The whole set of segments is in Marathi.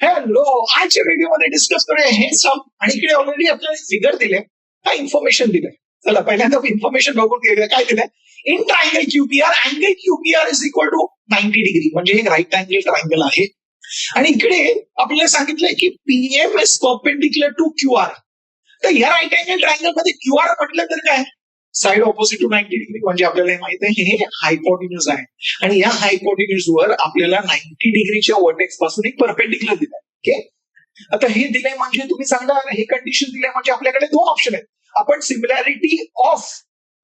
हॅलो आजच्या व्हिडिओमध्ये डिस्कस करूया हे सम आणि इकडे ऑलरेडी आपल्याला फिगर दिले काय इन्फॉर्मेशन दिलंय? चला पहिल्यांदा इन्फॉर्मेशन बघून घेऊया. काय दिलंय? In triangle QPR angle QPR is equal to ninety degree म्हणजे हे राईट अँगल ट्रायंगल आहे. आणि इकडे आपल्याला सांगितलंय की PM is perpendicular to Q R तर ह्या राईट अँगल ट्रायंगलमध्ये क्यू आर म्हटलं तर काय? Side opposite to ninety degree म्हणजे आपल्याला हे माहीत आहे हे हायपोटिन्यूज आहे. आणि या हायपोटिन्यूज वर आपल्याला नाईन्टी डिग्रीच्या वर्टेक्सपासून एक परपेंडिक्युलर दिलाय. ओके आता हे दिले म्हणजे तुम्ही सांगणार हे कंडिशन दिले म्हणजे आपल्याकडे दोन ऑप्शन आहेत. आपण similarity of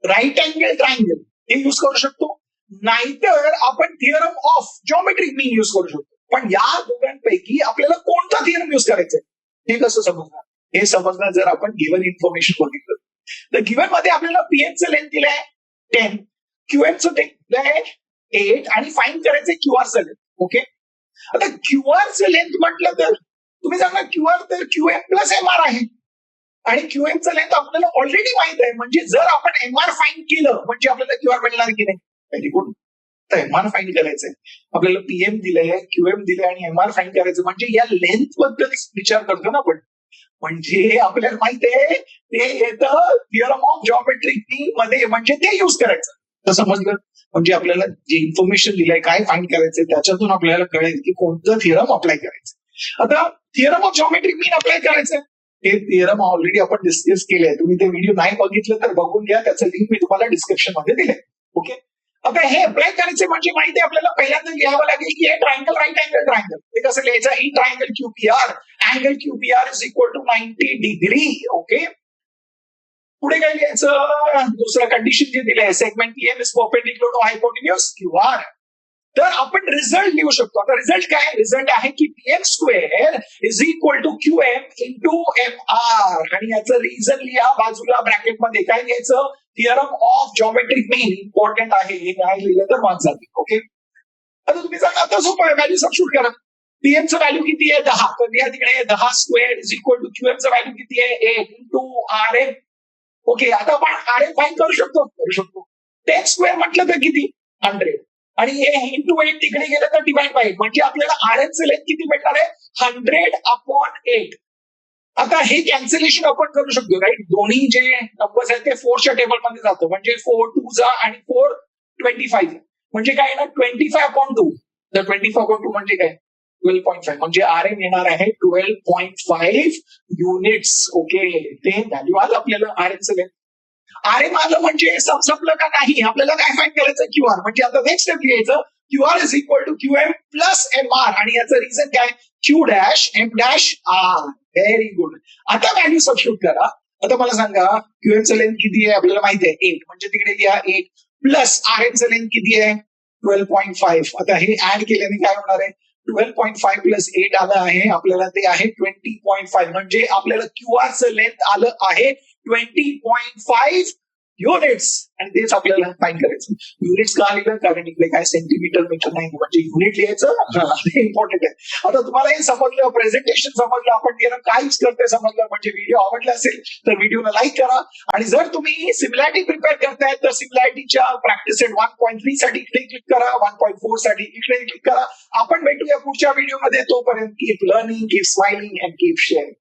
right angle triangle हे युज करू शकतो. नाहीतर आपण theorem of geometric mean use करू शकतो. पण या दोघांपैकी आपल्याला कोणता थिअरम युज करायचा आहे हे कसं समजणार? हे समजणार जर आपण गिव्हन इन्फॉर्मेशन बघितलं. तर गिव्हनमध्ये आपल्याला पीएमचं लेन दिलंय. टेन क्यूएमचं दिलंय. एट आणि फाईन करायचं करायचंय क्यूआरचं लेन ओके आता क्यूआरचं लेंथ म्हटलं तर तुम्ही सांगा क्यूआर तर क्यूएम प्लस एम आर आहे. आणि क्यूएमचं लेंथ आपल्याला ऑलरेडी माहीत आहे. म्हणजे जर आपण एम आर फाईन केलं म्हणजे आपल्याला क्यूआर मिळणार की नाही? व्हेरी गुड तर एम आर फाईन करायचंय. आपल्याला पीएम दिलंय क्यूएम दिलंय आणि एम आर फाईन करायचं म्हणजे या लेंथबद्दल विचार करतो ना आपण. म्हणजे आपल्याला माहितीये आहे ते येतं थिअरम ऑफ जॉमेट्रिकमध्ये म्हणजे ते युज करायचं. तर समजलं? म्हणजे आपल्याला जे इन्फॉर्मेशन दिलंय काय फाईंड करायचंय त्याच्यातून आपल्याला कळेल की कोणतं थिअरम अप्लाय करायचं. आता theorem of geometric mean apply करायचं हे थिअरम ऑलरेडी आपण डिस्कस केलंय. तुम्ही ते व्हिडिओ नाही बघितलं तर बघून घ्या. त्याचं लिंक मी तुम्हाला डिस्क्रिप्शनमध्ये दिलंय. ओके आता हे अप्लाय करायचे म्हणजे माहिती आपल्याला? पहिल्यांदा लिहावं लागेल की हे ट्रायंगल राईट अँगल ट्रायंगल हे कसं लिहायचं? In triangle QPR angle QPR is equal to ninety degree okay पुढे काय लिहायचं? दुसरं कंडिशन जे दिलंय segment PM is perpendicular to hypotenuse QR तर आपण रिझल्ट लिहू शकतो. आता रिझल्ट काय? रिझल्ट आहे की PM square is equal to Q M into M R R आणि याचं रिझन लिहा बाजूला ब्रॅकेटमध्ये काय लिहायचं? Theorem of geometric mean important आहे हे नाही लिहिलं तर मार्क जाते ओके आता तुम्ही सांगा आता सोपं आहे व्हॅल्यू सबशूट करा पीएमचं व्हॅल्यू किती आहे? दहा. तर या तिकडे दहा स्क्वेअर इज इक्वल टू क्यूएमचं व्हॅल्यू किती आहे? Eight into R M okay आता आपण आर एम फाईन करू शकतो? करू शकतो. टेन स्क्वेअर म्हटलं तर किती? हंड्रेड आणि हे इंटू एट तिकडे गेलं तर डिवाइड बाय एट म्हणजे आपल्याला आर एमचं लेंथ किती भेटणार आहे? हंड्रेड अपॉन एट आता हे कॅन्सलेशन आपण करू शकतो राईट दोन्ही जे नंबर्स आहेत ते फोरच्या टेबलमध्ये जातं. म्हणजे फोर टू जा आणि फोर ट्वेंटी फाईव्ह म्हणजे काय ना ट्वेंटी फाय अपॉन टू तर ट्वेंटी फाय अपॉन टू म्हणजे काय? ट्वेल्व पॉईंट फाईव्ह म्हणजे आर एम येणार आहे twelve point five units okay ते व्हॅल्यू आलं आपल्याला आर एम सगळे आर एम आलं म्हणजे संपलं का नाही? आपल्याला काय फाईन करायचं? क्यू आर म्हणजे आता नेक्स्ट स्टेप घ्यायचं Q R is equal to Q M plus M R आणि याचं रिझन काय? Q dash M dash R very good आता व्हॅल्यू सबस्टिट्यूट करा. आता मला सांगा क्यू लेंथ किती आहे? आपल्याला माहिती आहे. एट म्हणजे तिकडे लिहा एट प्लस आर एमचं लेंथ किती आहे? ट्वेल्व पॉईंट फाईव्ह आता हे ऍड केल्याने काय होणार आहे? Twelve point five plus eight आलं आहे. आपल्याला ते आहे ट्वेंटी पॉईंट फाईव्ह म्हणजे आपल्याला क्यू आरचं लेंथ आलं आहे ट्वेंटी पॉईंट फाईव्ह युनिट्स आणि तेच आपल्याला फाईन करायचं. युनिट्स का लिहिलं कारण इकडे काय सेंटीमीटर मीटर नाही. म्हणजे युनिट लिहायचं हे. इम्पॉर्टंट आहे. आता तुम्हाला हे समजलं प्रेझेंटेशन समजलं आपण काय यूज करतोय समजलं म्हणजे व्हिडिओ आवडला असेल तर व्हिडिओला लाईक करा. आणि जर तुम्ही सिमिलॅरिटी प्रिपेअर करताय तर सिमिलॅरिटीच्या practice eight one point three साठी इकडे क्लिक करा वन पॉईंट फोरसाठी इकडे क्लिक करा. आपण भेटूया पुढच्या व्हिडिओमध्ये तोपर्यंत keep learning keep smiling and keep sharing